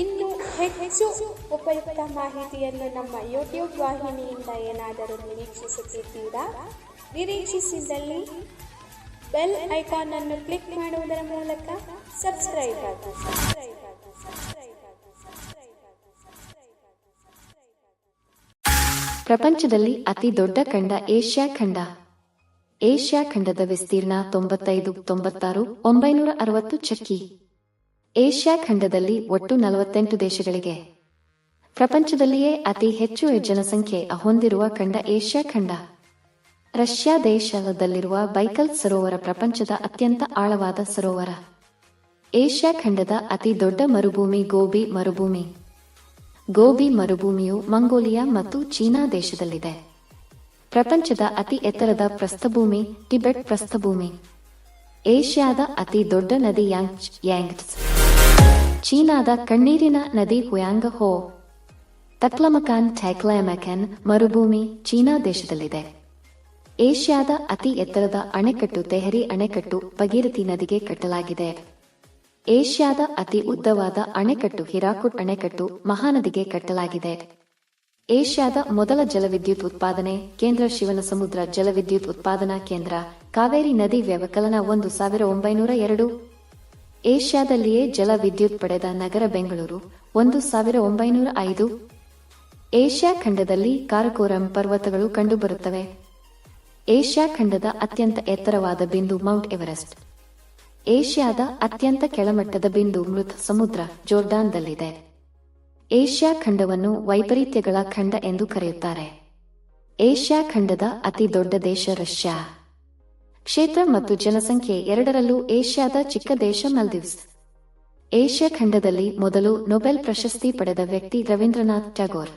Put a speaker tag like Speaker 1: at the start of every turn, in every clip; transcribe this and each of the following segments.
Speaker 1: ಇನ್ನು ಹೆಚ್ಚು ಉಪಯುಕ್ತ ಮಾಹಿತಿಯನ್ನು ನಮ್ಮ ಯೂಟ್ಯೂಬ್ ವಾಹಿನಿಯಿಂದ ಏನಾದರೂ ನಿರೀಕ್ಷಿಸುತ್ತಿದ್ದೀರಾ? ನಿರೀಕ್ಷಿಸಿದಲ್ಲಿ ಬೆಲ್ ಐಕಾನ್ ಅನ್ನು ಕ್ಲಿಕ್ ಮಾಡುವುದರ ಮೂಲಕ ಸಬ್ಸ್ಕ್ರೈಬ್ ಆಗಿ.
Speaker 2: ಪ್ರಪಂಚದಲ್ಲಿ ಅತಿ ದೊಡ್ಡ ಖಂಡ ಏಷ್ಯಾ ಖಂಡ. ಏಷ್ಯಾ ಖಂಡದ ವಿಸ್ತೀರ್ಣ ತೊಂಬತ್ತೈದು, ತೊಂಬತ್ತಾರು, ಒಂಬೈನೂರ ಅರವತ್ತು ಚಕ್ಕಿ. ಏಷ್ಯಾ ಖಂಡದಲ್ಲಿ ಒಟ್ಟು ನಲವತ್ತೆಂಟು ದೇಶಗಳಿಗೆ. ಪ್ರಪಂಚದಲ್ಲಿಯೇ ಅತಿ ಹೆಚ್ಚು ಜನಸಂಖ್ಯೆ ಹೊಂದಿರುವ ಖಂಡ ಏಷ್ಯಾ ಖಂಡ. ರಷ್ಯಾ ದೇಶದಲ್ಲಿರುವ ಬೈಕಲ್ ಸರೋವರ ಪ್ರಪಂಚದ ಅತ್ಯಂತ ಆಳವಾದ ಸರೋವರ. ಏಷ್ಯಾ ಖಂಡದ ಅತಿ ದೊಡ್ಡ ಮರುಭೂಮಿ ಗೋಬಿ ಮರುಭೂಮಿ. ಗೋಬಿ ಮರುಭೂಮಿಯು ಮಂಗೋಲಿಯಾ ಮತ್ತು ಚೀನಾ ದೇಶದಲ್ಲಿದೆ. ಪ್ರಪಂಚದ ಅತಿ ಎತ್ತರದ ಪ್ರಸ್ಥಭೂಮಿ ಟಿಬೆಟ್ ಪ್ರಸ್ಥಭೂಮಿ. ಏಷ್ಯಾದ ಅತಿ ದೊಡ್ಡ ನದಿ ಯಾಂಗ್ ಯಾಂಗ್ಸ್. ಚೀನಾದ ಕಣ್ಣೀರಿನ ನದಿ ಹುಯಾಂಗ್ ಹೋ ತಕ್ಲಮಕಾನ್ ಥ್ಯಾಕ್ಲಮಕಾನ್ ಮರುಭೂಮಿ ಚೀನಾ ದೇಶದಲ್ಲಿದೆ. ಏಷ್ಯಾದ ಅತಿ ಎತ್ತರದ ಅಣೆಕಟ್ಟು ತೆಹರಿ ಅಣೆಕಟ್ಟು ಭಗೀರಥಿ ನದಿಗೆ ಕಟ್ಟಲಾಗಿದೆ. ಏಷ್ಯಾದ ಅತಿ ಉದ್ದವಾದ ಅಣೆಕಟ್ಟು ಹಿರಾಕುಟ್ ಅಣೆಕಟ್ಟು ಮಹಾನದಿಗೆ ಕಟ್ಟಲಾಗಿದೆ. ಏಷ್ಯಾದ ಮೊದಲ ಜಲವಿದ್ಯುತ್ ಉತ್ಪಾದನೆ ಕೇಂದ್ರ ಶಿವನ ಸಮುದ್ರ ಜಲವಿದ್ಯುತ್ ಉತ್ಪಾದನಾ ಕೇಂದ್ರ ಕಾವೇರಿ ನದಿ ವ್ಯವಕಲನ ಒಂದು ಸಾವಿರ ಒಂಬೈನೂರ ಎರಡು ಏಷ್ಯಾದಲ್ಲಿಯೇ ಜಲವಿದ್ಯುತ್ ಪಡೆದ ನಗರ ಬೆಂಗಳೂರು, ಒಂದು ಸಾವಿರ ಒಂಬೈನೂರ ಐದು. ಏಷ್ಯಾ ಖಂಡದಲ್ಲಿ ಕಾರಕೋರಂ ಪರ್ವತಗಳು ಕಂಡುಬರುತ್ತವೆ. ಏಷ್ಯಾ ಖಂಡದ ಅತ್ಯಂತ ಎತ್ತರವಾದ ಬಿಂದು ಮೌಂಟ್ ಎವರೆಸ್ಟ್. ಏಷ್ಯಾದ ಅತ್ಯಂತ ಕೆಳಮಟ್ಟದ ಬಿಂದು ಮೃತ ಸಮುದ್ರ ಜೋರ್ಡಾನ್ದಲ್ಲಿದೆ. ಏಷ್ಯಾ ಖಂಡವನ್ನು ವೈಪರೀತ್ಯಗಳ ಖಂಡ ಎಂದು ಕರೆಯುತ್ತಾರೆ. ಏಷ್ಯಾ ಖಂಡದ ಅತಿ ದೊಡ್ಡ ದೇಶ ರಷ್ಯಾ. ಕ್ಷೇತ್ರ ಮತ್ತು ಜನಸಂಖ್ಯೆ ಎರಡರಲ್ಲೂ ಏಷ್ಯಾದ ಚಿಕ್ಕ ದೇಶ ಮಲ್ದೀವ್ಸ್. ಏಷ್ಯಾ ಖಂಡದಲ್ಲಿ ಮೊದಲು ನೊಬೆಲ್ ಪ್ರಶಸ್ತಿ ಪಡೆದ ವ್ಯಕ್ತಿ ರವೀಂದ್ರನಾಥ್ ಟ್ಯಾಗೋರ್.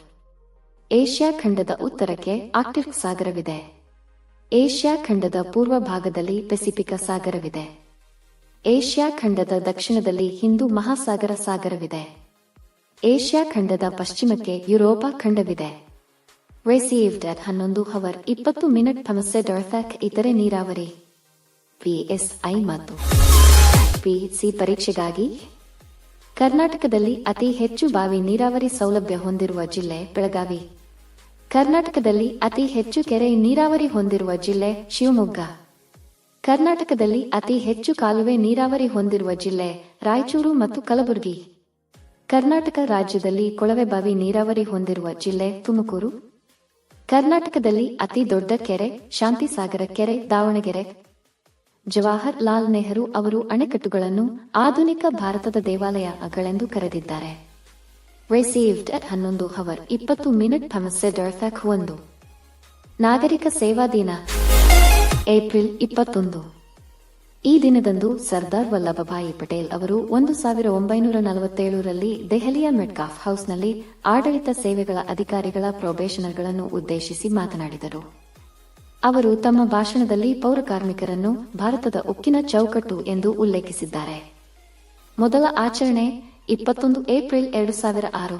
Speaker 2: ಏಷ್ಯಾ ಖಂಡದ ಉತ್ತರಕ್ಕೆ ಆರ್ಕ್ಟಿಕ್ ಸಾಗರವಿದೆ. ಏಷ್ಯಾ ಖಂಡದ ಪೂರ್ವ ಭಾಗದಲ್ಲಿ ಪೆಸಿಫಿಕ ಸಾಗರವಿದೆ. ಏಷ್ಯಾ ಖಂಡದ ದಕ್ಷಿಣದಲ್ಲಿ ಹಿಂದೂ ಮಹಾಸಾಗರ ಸಾಗರವಿದೆ. ಏಷ್ಯಾ ಖಂಡದ ಪಶ್ಚಿಮಕ್ಕೆ ಯುರೋಪಾ ಖಂಡವಿದೆ. ರಿಸೀವ್ಡ್ ಅಟ್ ಹನ್ನೊಂದು ಹವರ್ ಇಪ್ಪತ್ತು ಮಿನಿಟ್ ಸಮಸ್ಯೆ ಡೊರ್ಥಾಕ್ ಇತರೆ ನೀರಾವರಿ. ಪಿಎಸ್ಐ ಮತ್ತು ಪಿಸಿ ಪರೀಕ್ಷೆಗಾಗಿ ಕರ್ನಾಟಕದಲ್ಲಿ ಅತಿ ಹೆಚ್ಚು ಬಾವಿ ನೀರಾವರಿ ಸೌಲಭ್ಯ ಹೊಂದಿರುವ ಜಿಲ್ಲೆ ಬೆಳಗಾವಿ. ಕರ್ನಾಟಕದಲ್ಲಿ ಅತಿ ಹೆಚ್ಚು ಕೆರೆ ನೀರಾವರಿ ಹೊಂದಿರುವ ಜಿಲ್ಲೆ ಶಿವಮೊಗ್ಗ. ಕರ್ನಾಟಕದಲ್ಲಿ ಅತಿ ಹೆಚ್ಚು ಕಾಲುವೆ ನೀರಾವರಿ ಹೊಂದಿರುವ ಜಿಲ್ಲೆ ರಾಯಚೂರು ಮತ್ತು ಕಲಬುರಗಿ. ಕರ್ನಾಟಕ ರಾಜ್ಯದಲ್ಲಿ ಕೊಳವೆಬಾವಿ ನೀರಾವರಿ ಹೊಂದಿರುವ ಜಿಲ್ಲೆ ತುಮಕೂರು. ಕರ್ನಾಟಕದಲ್ಲಿ ಅತಿ ದೊಡ್ಡ ಕೆರೆ, ಶಾಂತಿಸಾಗರ ಕೆರೆ, ದಾವಣಗೆರೆ. ಜವಾಹರ್ ಲಾಲ್ ನೆಹರು ಅವರು ಅಣೆಕಟ್ಟುಗಳನ್ನು ಆಧುನಿಕ ಭಾರತದ ದೇವಾಲಯಗಳೆಂದು ಕರೆದಿದ್ದಾರೆ. ರಿಸೀವ್ಡ್ ಅಟ್ ಹನ್ನೊಂದು ಹವರ್ ಇಪ್ಪತ್ತು ಮಿನಿಟ್ ಸಮಸ್ಯೆ ಒಂದು. ನಾಗರಿಕ ಸೇವಾ ದಿನ, ಏಪ್ರಿಲ್ ಇಪ್ಪತ್ತೊಂದು. ಈ ದಿನದಂದು ಸರ್ದಾರ್ ವಲ್ಲಭಭಾಯಿ ಪಟೇಲ್ ಅವರು ಒಂದು ಸಾವಿರ ಒಂಬೈನೂರ ನಲವತ್ತೇಳರಲ್ಲಿ ದೆಹಲಿಯ ಮೆಡ್ಕಾಫ್ ಹೌಸ್ನಲ್ಲಿ ಆಡಳಿತ ಸೇವೆಗಳ ಅಧಿಕಾರಿಗಳ ಪ್ರೊಬೇಷನರ್ಗಳನ್ನು ಉದ್ದೇಶಿಸಿ ಮಾತನಾಡಿದರು. ಅವರು ತಮ್ಮ ಭಾಷಣದಲ್ಲಿ ಪೌರ ಕಾರ್ಮಿಕರನ್ನು ಭಾರತದ ಉಕ್ಕಿನ ಚೌಕಟ್ಟು ಎಂದು ಉಲ್ಲೇಖಿಸಿದ್ದಾರೆ. ಮೊದಲ ಆಚರಣೆ ಇಪ್ಪತ್ತೊಂದು ಏಪ್ರಿಲ್ ಎರಡು ಸಾವಿರ ಆರು.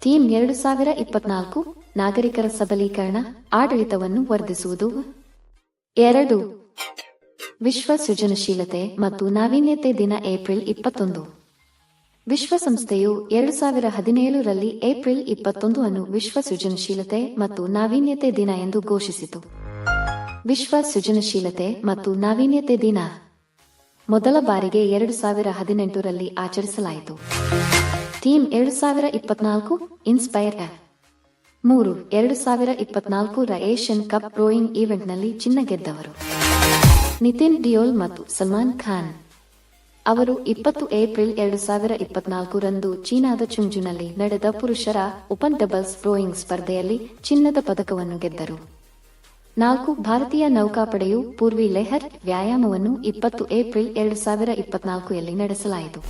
Speaker 2: ಥೀಮ್ ಎರಡು ಸಾವಿರ ಇಪ್ಪತ್ನಾಲ್ಕು, ನಾಗರಿಕರ ಸಬಲೀಕರಣ, ಆಡಳಿತವನ್ನು ವರ್ಧಿಸುವುದು. ಎರಡು. ವಿಶ್ವ ಸೃಜನಶೀಲತೆ ಮತ್ತು ನಾವೀನ್ಯತೆ ದಿನ ಏಪ್ರಿಲ್ ಇಪ್ಪತ್ತೊಂದು. ವಿಶ್ವಸಂಸ್ಥೆಯು ಎರಡು ಸಾವಿರ ಹದಿನೇಳರಲ್ಲಿ ಏಪ್ರಿಲ್ ಇಪ್ಪತ್ತೊಂದು ಅನ್ನು ವಿಶ್ವ ಸೃಜನಶೀಲತೆ ಮತ್ತು ನಾವೀನ್ಯತೆ ದಿನ ಎಂದು ಘೋಷಿಸಿತು. ವಿಶ್ವ ಸೃಜನಶೀಲತೆ ಮತ್ತು ನಾವೀನ್ಯತೆ ದಿನ ಮೊದಲ ಬಾರಿಗೆ ಎರಡು ಸಾವಿರ ಹದಿನೆಂಟರಲ್ಲಿ ಆಚರಿಸಲಾಯಿತು. ಥೀಮ್ ಎರಡು ಸಾವಿರ ಇಪ್ಪತ್ನಾಲ್ಕು ಇನ್ಸ್ಪೈರ್ ಮೂರು, ಎರಡು ಸಾವಿರ ಇಪ್ಪತ್ನಾಲ್ಕು ರ ಏಷ್ಯನ್ ಕಪ್ ರೋಯಿಂಗ್ ಈವೆಂಟ್ನಲ್ಲಿ ಚಿನ್ನ ಗೆದ್ದವರು. ನಿತಿನ್ ಡಿಯೋಲ್ ಮತ್ತು ಸಲ್ಮಾನ್ ಖಾನ್. ಅವರು ಇಪ್ಪತ್ತು ಏಪ್ರಿಲ್ ಎರಡು ಸಾವಿರ ಇಪ್ಪತ್ನಾಲ್ಕರಂದು ಚೀನಾದ ಚುಂಜುನಲ್ಲಿ ನಡೆದ ಪುರುಷರ ಓಪನ್ ಡಬಲ್ಸ್ ರೋಯಿಂಗ್ ಸ್ಪರ್ಧೆಯಲ್ಲಿ ಚಿನ್ನದ ಪದಕವನ್ನು ಗೆದ್ದರು. ನಾಲ್ಕು ಭಾರತೀಯ ನೌಕಾಪಡೆಯು ಪೂರ್ವಿ ಲೆಹರ್ ವ್ಯಾಯಾಮವನ್ನು ಇಪ್ಪತ್ತು ಏಪ್ರಿಲ್ ಎರಡು ಸಾವಿರ ಇಪ್ಪತ್ನಾಲ್ಕರಲ್ಲಿ ನಡೆಸಲಾಯಿತು.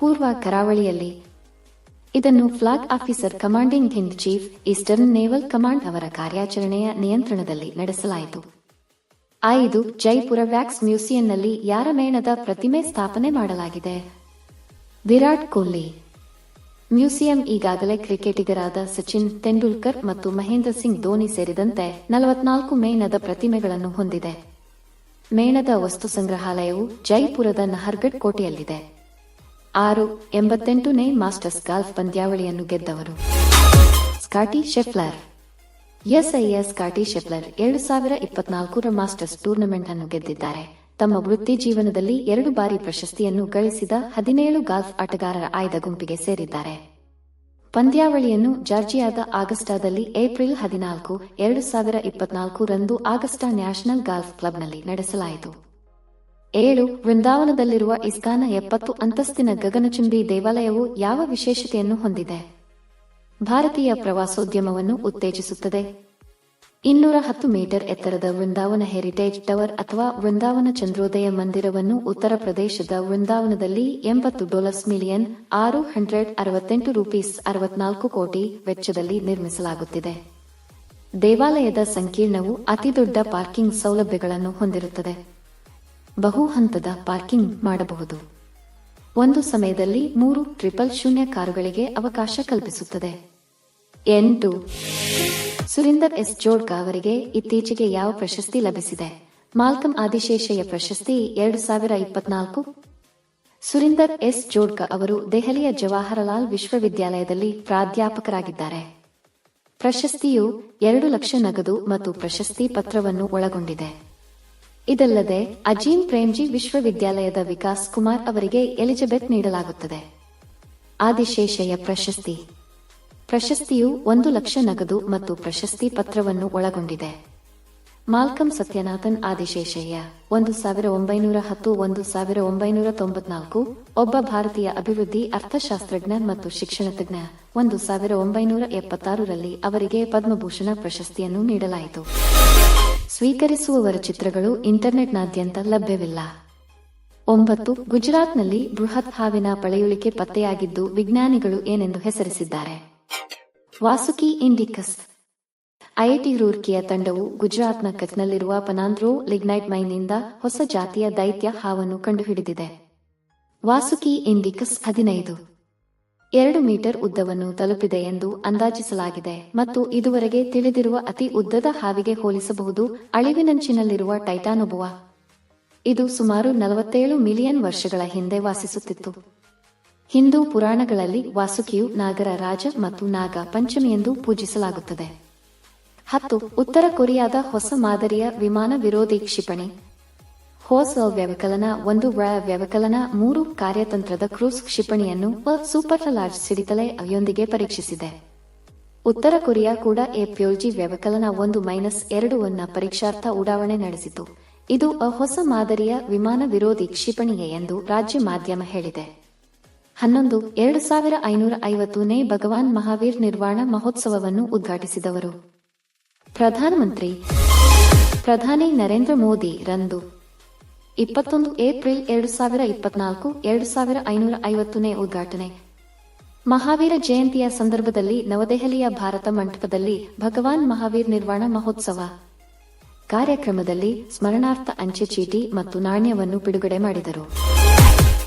Speaker 2: ಪೂರ್ವ ಕರಾವಳಿಯಲ್ಲಿ ಇದನ್ನು flag officer commanding in chief eastern naval command ಅವರ ಕಾರ್ಯಾಚರಣೆಯ ನಿಯಂತ್ರಣದಲ್ಲಿ ನಡೆಸಲಾಯಿತು. ಐದು ಜೈಪುರ ವ್ಯಾಕ್ಸ್ ಮ್ಯೂಸಿಯಂನಲ್ಲಿ ಯಾರ ಮೇಣದ ಪ್ರತಿಮೆ ಸ್ಥಾಪನೆ ಮಾಡಲಾಗಿದೆ? ವಿರಾಟ್ ಕೊಹ್ಲಿ. ಮ್ಯೂಸಿಯಂ ಈಗಾಗಲೇ ಕ್ರಿಕೆಟಿಗರಾದ ಸಚಿನ್ ತೆಂಡೂಲ್ಕರ್ ಮತ್ತು ಮಹೇಂದ್ರ ಸಿಂಗ್ ಧೋನಿ ಸೇರಿದಂತೆ ನಲವತ್ನಾಲ್ಕು ಮೇಣದ ಪ್ರತಿಮೆಗಳನ್ನು ಹೊಂದಿದೆ. ಮೇಣದ ವಸ್ತು ಸಂಗ್ರಹಾಲಯವು ಜೈಪುರದ ನಹರ್ಗಢ್ ಕೋಟೆಯಲ್ಲಿದೆ. ಆರು ಎಂಬತ್ತೆಂಟನೇ ಮಾಸ್ಟರ್ಸ್ ಗಾಲ್ಫ್ ಪಂದ್ಯಾವಳಿಯನ್ನು ಗೆದ್ದವರು. ಸ್ಕಾಟಿ ಶೆಫ್ಲರ್. ಎಸ್ಐಎಸ್ ಕಾಟಿ ಶೆಫ್ಲರ್ ಎರಡು ಸಾವಿರ ಇಪ್ಪತ್ನಾಲ್ಕರ ಮಾಸ್ಟರ್ಸ್ ಟೂರ್ನಮೆಂಟ್ ಅನ್ನು ಗೆದ್ದಿದ್ದಾರೆ. ತಮ್ಮ ವೃತ್ತಿ ಜೀವನದಲ್ಲಿ ಎರಡು ಬಾರಿ ಪ್ರಶಸ್ತಿಯನ್ನು ಗಳಿಸಿದ ಹದಿನೇಳು ಗಾಲ್ಫ್ ಆಟಗಾರರ ಆಯ್ದ ಗುಂಪಿಗೆ ಸೇರಿದ್ದಾರೆ. ಪಂದ್ಯಾವಳಿಯನ್ನು ಜಾರ್ಜಿಯಾದ ಆಗಸ್ಟಾದಲ್ಲಿ ಏಪ್ರಿಲ್ ಹದಿನಾಲ್ಕು, ಎರಡು ಸಾವಿರ ಇಪ್ಪತ್ನಾಲ್ಕು ರಂದು ಆಗಸ್ಟಾ ನ್ಯಾಷನಲ್ ಗಾಲ್ಫ್ ಕ್ಲಬ್ನಲ್ಲಿ ನಡೆಸಲಾಯಿತು. ಏಳು, ವೃಂದಾವನದಲ್ಲಿರುವ ಇಸ್ಕಾನ ಎಪ್ಪತ್ತು ಅಂತಸ್ತಿನ ಗಗನಚುಂಬಿ ದೇವಾಲಯವು ಯಾವ ವಿಶೇಷತೆಯನ್ನು ಹೊಂದಿದೆ? ಭಾರತೀಯ ಪ್ರವಾಸೋದ್ಯಮವನ್ನು ಉತ್ತೇಜಿಸುತ್ತದೆ. ಇನ್ನೂರ ಹತ್ತು ಮೀಟರ್ ಎತ್ತರದ ವೃಂದಾವನ ಹೆರಿಟೇಜ್ ಟವರ್ ಅಥವಾ ವೃಂದಾವನ ಚಂದ್ರೋದಯ ಮಂದಿರವನ್ನು ಉತ್ತರ ಪ್ರದೇಶದ ವೃಂದಾವನದಲ್ಲಿ ಎಂಬತ್ತು ಡಾಲರ್ಸ್ ಮಿಲಿಯನ್ ಆರು ಹಂಡ್ರೆಡ್ ಅರವತ್ತೆಂಟು ರೂಪೀಸ್ ಅರವತ್ನಾಲ್ಕು ಕೋಟಿ ವೆಚ್ಚದಲ್ಲಿ ನಿರ್ಮಿಸಲಾಗುತ್ತಿದೆ. ದೇವಾಲಯದ ಸಂಕೀರ್ಣವು ಅತಿದೊಡ್ಡ ಪಾರ್ಕಿಂಗ್ ಸೌಲಭ್ಯಗಳನ್ನು ಹೊಂದಿರುತ್ತದೆ. ಬಹು ಹಂತದ ಪಾರ್ಕಿಂಗ್ ಮಾಡಬಹುದು. ಒಂದು ಸಮಯದಲ್ಲಿ ಮೂರು ಟ್ರಿಪಲ್ ಶೂನ್ಯ ಕಾರುಗಳಿಗೆ ಅವಕಾಶ ಕಲ್ಪಿಸುತ್ತದೆ. ಎಂಟು. ಸುರಿಂದರ್ ಎಸ್ ಜೋಡ್ಕ ಅವರಿಗೆ ಇತ್ತೀಚೆಗೆ ಯಾವ ಪ್ರಶಸ್ತಿ ಲಭಿಸಿದೆ? ಮಾಲ್ಕಮ್ ಆದಿಶೇಷಯ್ಯ ಪ್ರಶಸ್ತಿ ಎರಡು ಸಾವಿರ ಇಪ್ಪತ್ನಾಲ್ಕು. ಸುರಿಂದರ್ ಎಸ್ ಜೋಡ್ಕ ಅವರು ದೆಹಲಿಯ ಜವಾಹರಲಾಲ್ ವಿಶ್ವವಿದ್ಯಾಲಯದಲ್ಲಿ ಪ್ರಾಧ್ಯಾಪಕರಾಗಿದ್ದಾರೆ. ಪ್ರಶಸ್ತಿಯು ಎರಡು ಲಕ್ಷ ನಗದು ಮತ್ತು ಪ್ರಶಸ್ತಿ ಪತ್ರವನ್ನು ಒಳಗೊಂಡಿದೆ. ಇದಲ್ಲದೆ ಅಜೀಂ ಪ್ರೇಮ್ಜಿ ವಿಶ್ವವಿದ್ಯಾಲಯದ ವಿಕಾಸ್ ಕುಮಾರ್ ಅವರಿಗೆ ಎಲಿಜಬೆತ್ ನೀಡಲಾಗುತ್ತದೆ. ಆದಿಶೇಷಯ್ಯ ಪ್ರಶಸ್ತಿ. ಪ್ರಶಸ್ತಿಯು ಒಂದು ಲಕ್ಷ ನಗದು ಮತ್ತು ಪ್ರಶಸ್ತಿ ಪತ್ರವನ್ನು ಒಳಗೊಂಡಿದೆ. ಮಾಲ್ಕಂ ಸತ್ಯನಾಥನ್ ಆದಿಶೇಷಯ್ಯ, ಒಂದು ಸಾವಿರ ಒಂಬೈನೂರ ಹತ್ತು, ಒಂದು ಸಾವಿರ ಒಂಬೈನೂರ ತೊಂಬತ್ನಾಲ್ಕು, ಒಬ್ಬ ಭಾರತೀಯ ಅಭಿವೃದ್ಧಿ, ಅರ್ಥಶಾಸ್ತ್ರಜ್ಞ ಮತ್ತು ಶಿಕ್ಷಣ ತಜ್ಞ, ಒಂದು ಸಾವಿರ ಒಂಬೈನೂರ ಎಪ್ಪತ್ತಾರರಲ್ಲಿ ಅವರಿಗೆ ಪದ್ಮಭೂಷಣ ಪ್ರಶಸ್ತಿಯನ್ನು ನೀಡಲಾಯಿತು. ಸ್ವೀಕರಿಸುವವರ ಚಿತ್ರಗಳು ಇಂಟರ್ನೆಟ್ನಾದ್ಯಂತ ಲಭ್ಯವಿಲ್ಲ. ಒಂಬತ್ತು, ಗುಜರಾತ್ನಲ್ಲಿ ಬೃಹತ್ ಹಾವಿನ ಪಳೆಯುಳಿಕೆ ಪತ್ತೆಯಾಗಿದ್ದು ವಿಜ್ಞಾನಿಗಳು ಏನೆಂದು ಹೆಸರಿಸಿದ್ದಾರೆ. ವಾಸುಕಿ ಇಂಡಿಕಸ್. ಐಐಟಿ ರೂರ್ಕಿಯ ತಂಡವು ಗುಜರಾತ್ನ ಕಚ್ನಲ್ಲಿರುವ ಪನಾಂದ್ರೋ ಲಿಗ್ನೈಟ್ ಮೈನ್ನಿಂದ ಹೊಸ ಜಾತಿಯ ದೈತ್ಯ ಹಾವನ್ನು ಕಂಡುಹಿಡಿದಿದೆ. ವಾಸುಕಿ ಇಂಡಿಕಸ್ ಹದಿನೈದು. ಎರಡು ಮೀಟರ್ ಉದ್ದವನ್ನು ತಲುಪಿದೆ ಎಂದು ಅಂದಾಜಿಸಲಾಗಿದೆ ಮತ್ತು ಇದುವರೆಗೆ ತಿಳಿದಿರುವ ಅತಿ ಉದ್ದದ ಹಾವಿಗೆ ಹೋಲಿಸಬಹುದು ಅಳಿವಿನಂಚಿನಲ್ಲಿರುವ ಟೈಟಾನುಭವ. ಇದು ಸುಮಾರು ನಲವತ್ತೇಳು ಮಿಲಿಯನ್ ವರ್ಷಗಳ ಹಿಂದೆ ವಾಸಿಸುತ್ತಿತ್ತು. ಹಿಂದೂ ಪುರಾಣಗಳಲ್ಲಿ ವಾಸುಕಿಯು ನಾಗರ ರಾಜ ಮತ್ತು ನಾಗ ಪಂಚಮಿ ಎಂದು ಪೂಜಿಸಲಾಗುತ್ತದೆ. ಹತ್ತು, ಉತ್ತರ ಕೊರಿಯಾದ ಹೊಸ ಮಾದರಿಯ ವಿಮಾನ ವಿರೋಧಿ ಕ್ಷಿಪಣಿ. ಹೊಸ ವ್ಯವಕಲನ, ಒಂದು ರ ವ್ಯವಕಲನ, ಮೂರು ಕಾರ್ಯತಂತ್ರದ ಕ್ರೂಸ್ ಕ್ಷಿಪಣಿಯನ್ನು ಸೂಪರ್ ಲಾರ್ಜ್ ಸಿಡಿತಲೆ ಯೊಂದಿಗೆ ಪರೀಕ್ಷಿಸಿದೆ. ಉತ್ತರ ಕೊರಿಯಾ ಕೂಡ ಎ ಪ್ಯೋಲ್ಜಿ ವ್ಯವಕಲನ ಒಂದು ಮೈನಸ್ ಎರಡು ಅನ್ನ ಪರೀಕ್ಷಾರ್ಥ ಉಡಾವಣೆ ನಡೆಸಿತು. ಇದು ಅ ಹೊಸ ಮಾದರಿಯ ವಿಮಾನ ವಿರೋಧಿ ಕ್ಷಿಪಣಿಗೆ ಎಂದು ರಾಜ್ಯ ಮಾಧ್ಯಮ ಹೇಳಿದೆ. ಹನ್ನೊಂದು, ಎರಡು ಸಾವಿರ ಐನೂರ ಐವತ್ತನೇ ಭಗವಾನ್ ಮಹಾವೀರ್ ನಿರ್ವಾಣ ಮಹೋತ್ಸವವನ್ನು ಉದ್ಘಾಟಿಸಿದವರು. ಪ್ರಧಾನಮಂತ್ರಿ, ಪ್ರಧಾನಿ ನರೇಂದ್ರ ಮೋದಿ ರಂದು ಇಪ್ಪತ್ತೊಂದು ಏಪ್ರಿಲ್ ಎರಡು ಸಾವಿರ ಇಪ್ಪತ್ನಾಲ್ಕು, ಎರಡು ಸಾವಿರ ಐನೂರ ಐವತ್ತನೇ ಉದ್ಘಾಟನೆ. ಮಹಾವೀರ ಜಯಂತಿಯ ಸಂದರ್ಭದಲ್ಲಿ ನವದೆಹಲಿಯ ಭಾರತ ಮಂಟಪದಲ್ಲಿ ಭಗವಾನ್ ಮಹಾವೀರ್ ನಿರ್ವಾಣ ಮಹೋತ್ಸವ. ಕಾರ್ಯಕ್ರಮದಲ್ಲಿ ಸ್ಮರಣಾರ್ಥ ಅಂಚೆ ಚೀಟಿ ಮತ್ತು ನಾಣ್ಯವನ್ನು ಬಿಡುಗಡೆ ಮಾಡಿದರು.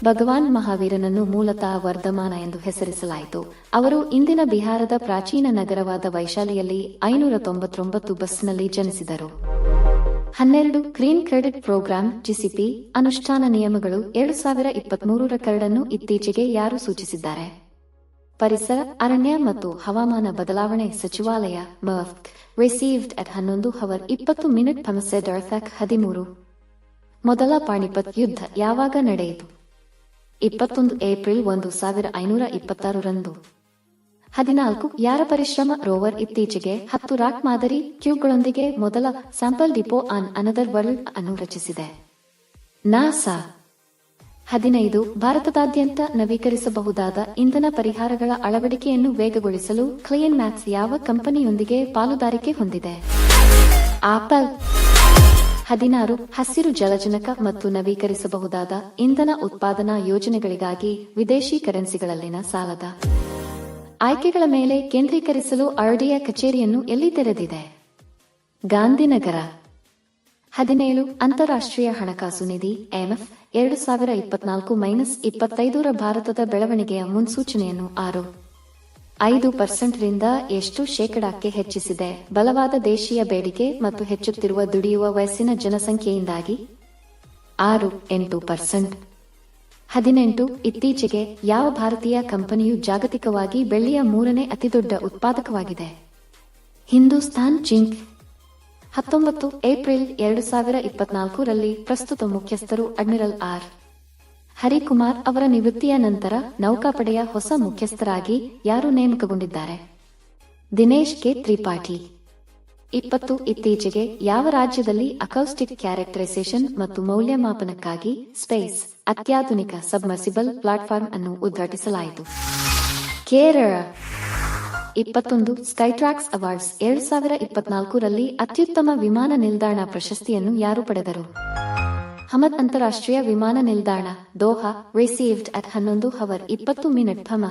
Speaker 2: ಭಗವಾನ್ ಮಹಾವೀರನನ್ನು ಮೂಲತಃ ವರ್ಧಮಾನ ಎಂದು ಹೆಸರಿಸಲಾಯಿತು. ಅವರು ಇಂದಿನ ಬಿಹಾರದ ಪ್ರಾಚೀನ ನಗರವಾದ ವೈಶಾಲಿಯಲ್ಲಿ ಐನೂರ ತೊಂಬತ್ತೊಂಬತ್ತು ಬಸ್ನಲ್ಲಿ ಜನಿಸಿದರು. ಹನ್ನೆರಡು ಗ್ರೀನ್ ಕ್ರೆಡಿಟ್ ಪ್ರೋಗ್ರಾಂ, ಜಿಸಿಪಿ, ಅನುಷ್ಠಾನ ನಿಯಮಗಳು ಎರಡು ಸಾವಿರ ಇಪ್ಪತ್ಮೂರರ ಕರಡನ್ನು ಇತ್ತೀಚೆಗೆ ಯಾರು ಸೂಚಿಸಿದ್ದಾರೆ? ಪರಿಸರ, ಅರಣ್ಯ ಮತ್ತು ಹವಾಮಾನ ಬದಲಾವಣೆ ಸಚಿವಾಲಯ ಮಫ್ಕ್ ರಿಸೀವ್ಡ್ ಅಟ್ ಹನ್ನೊಂದು ಹವರ್ ಇಪ್ಪತ್ತು ಮಿನಿಟ್ ಸಮಸ್ಯೆ ಡರ್ಫ್ಯಾಕ್ ಹದಿಮೂರು. ಮೊದಲ ಪಾಣಿಪತ್ ಯುದ್ಧ ಯಾವಾಗ ನಡೆಯಿತು? ಇಪ್ಪತ್ತೊಂದು ಏಪ್ರಿಲ್ ಒಂದು ಸಾವಿರ ಐನೂರ ಇಪ್ಪತ್ತಾರರಂದು. ಹದಿನಾಲ್ಕು, ಯಾರ ಪರಿಶ್ರಮ, ರೋವರ್ ಇತ್ತೀಚೆಗೆ ಹತ್ತು ರಾಕ್ ಮಾದರಿ ಕ್ಯೂಗಳೊಂದಿಗೆ ಮೊದಲ sample depot on another world ಅನ್ನು ರಚಿಸಿದೆ. ನಾಸಾ ಹದಿನೈದು, ಭಾರತದಾದ್ಯಂತ ನವೀಕರಿಸಬಹುದಾದ ಇಂಧನ ಪರಿಹಾರಗಳ ಅಳವಡಿಕೆಯನ್ನು ವೇಗಗೊಳಿಸಲು ಕ್ಲಿಯನ್ ಮ್ಯಾಕ್ಸ್ ಯಾವ ಕಂಪನಿಯೊಂದಿಗೆ ಪಾಲುದಾರಿಕೆ ಹೊಂದಿದೆ? ಆಪಲ್ ಹದಿನಾರು, ಹಸಿರು ಜಲಜನಕ ಮತ್ತು ನವೀಕರಿಸಬಹುದಾದ ಇಂಧನ ಉತ್ಪಾದನಾ ಯೋಜನೆಗಳಿಗಾಗಿ ವಿದೇಶಿ ಕರೆನ್ಸಿಗಳಲ್ಲಿನ ಸಾಲದ ಆಯ್ಕೆಗಳ ಮೇಲೆ ಕೇಂದ್ರೀಕರಿಸಲು ಆರ್ಡಿಯ ಕಚೇರಿಯನ್ನು ಎಲ್ಲಿ ತೆರೆದಿದೆ? ಗಾಂಧಿನಗರ. ಹದಿನೇಳು ಅಂತಾರಾಷ್ಟ್ರೀಯ ಹಣಕಾಸು ನಿಧಿ ಎಂಎಫ್ ಎರಡು ಸಾವಿರ ಇಪ್ಪತ್ನಾಲ್ಕು ಮೈನಸ್ ಇಪ್ಪತ್ತೈದರ ಭಾರತದ ಬೆಳವಣಿಗೆಯ ಮುನ್ಸೂಚನೆಯನ್ನು ಆರು. ಐದು ಪರ್ಸೆಂಟ್ರಿಂದ ಎಷ್ಟು ಶೇಕಡಾಕ್ಕೆ ಹೆಚ್ಚಿಸಿದೆ? ಬಲವಾದ ದೇಶೀಯ ಬೇಡಿಕೆ ಮತ್ತು ಹೆಚ್ಚುತ್ತಿರುವ ದುಡಿಯುವ ವಯಸ್ಸಿನ ಜನಸಂಖ್ಯೆಯಿಂದಾಗಿ ಆರು ಎಂಟು ಪರ್ಸೆಂಟ್. ಹದಿನೆಂಟು, ಇತ್ತೀಚೆಗೆ ಯಾವ ಭಾರತೀಯ ಕಂಪನಿಯು ಜಾಗತಿಕವಾಗಿ ಬೆಳ್ಳಿಯ ಮೂರನೇ ಅತಿದೊಡ್ಡ ಉತ್ಪಾದಕವಾಗಿದೆ? ಹಿಂದೂಸ್ತಾನ್ ಜಿಂಕ್ ಹತ್ತೊಂಬತ್ತು, ಏಪ್ರಿಲ್ ಎರಡು ಸಾವಿರ ಇಪ್ಪತ್ನಾಲ್ಕರಲ್ಲಿ ಪ್ರಸ್ತುತ ಮುಖ್ಯಸ್ಥರು ಅಡ್ಮಿರಲ್ ಆರ್. ಹರಿಕುಮಾರ್ ಅವರ ನಿವೃತ್ತಿಯ ನಂತರ ನೌಕಾಪಡೆಯ ಹೊಸ ಮುಖ್ಯಸ್ಥರಾಗಿ ಯಾರು ನೇಮಕಗೊಂಡಿದ್ದಾರೆ? ದಿನೇಶ್ ಕೆ ತ್ರಿಪಾಠಿ. ಇಪ್ಪತ್ತು ಇತ್ತೀಚೆಗೆ ಯಾವ ರಾಜ್ಯದಲ್ಲಿ ಅಕೌಸ್ಟಿಕ್ ಕ್ಯಾರೆಕ್ಟರೈಸೇಷನ್ ಮತ್ತು ಮೌಲ್ಯಮಾಪನಕ್ಕಾಗಿ ಸ್ಪೇಸ್, ಅತ್ಯಾಧುನಿಕ ಸಬ್ಮರ್ಸಿಬಲ್ ಪ್ಲಾಟ್ಫಾರ್ಮ್ ಅನ್ನು ಉದ್ಘಾಟಿಸಲಾಯಿತು. ಕೇರಳ ಇಪ್ಪತ್ತೊಂದು ಸ್ಕೈಟ್ರಾಕ್ಸ್ ಅವಾರ್ಡ್ಸ್ ಎರಡು ಸಾವಿರ ಇಪ್ಪತ್ನಾಲ್ಕರಲ್ಲಿ ಅತ್ಯುತ್ತಮ ವಿಮಾನ ನಿಲ್ದಾಣ ಪ್ರಶಸ್ತಿಯನ್ನು ಯಾರು ಪಡೆದರು? ಹಮದ್ ಅಂತಾರಾಷ್ಟ್ರೀಯ ವಿಮಾನ ನಿಲ್ದಾಣ, ದೋಹಾ, ರಿಸೀವ್ಡ್ ಅಟ್ ಹನ್ನೊಂದು ಹವರ್ ಇಪ್ಪತ್ತು ಮಿನಿಟ್ ಭಮ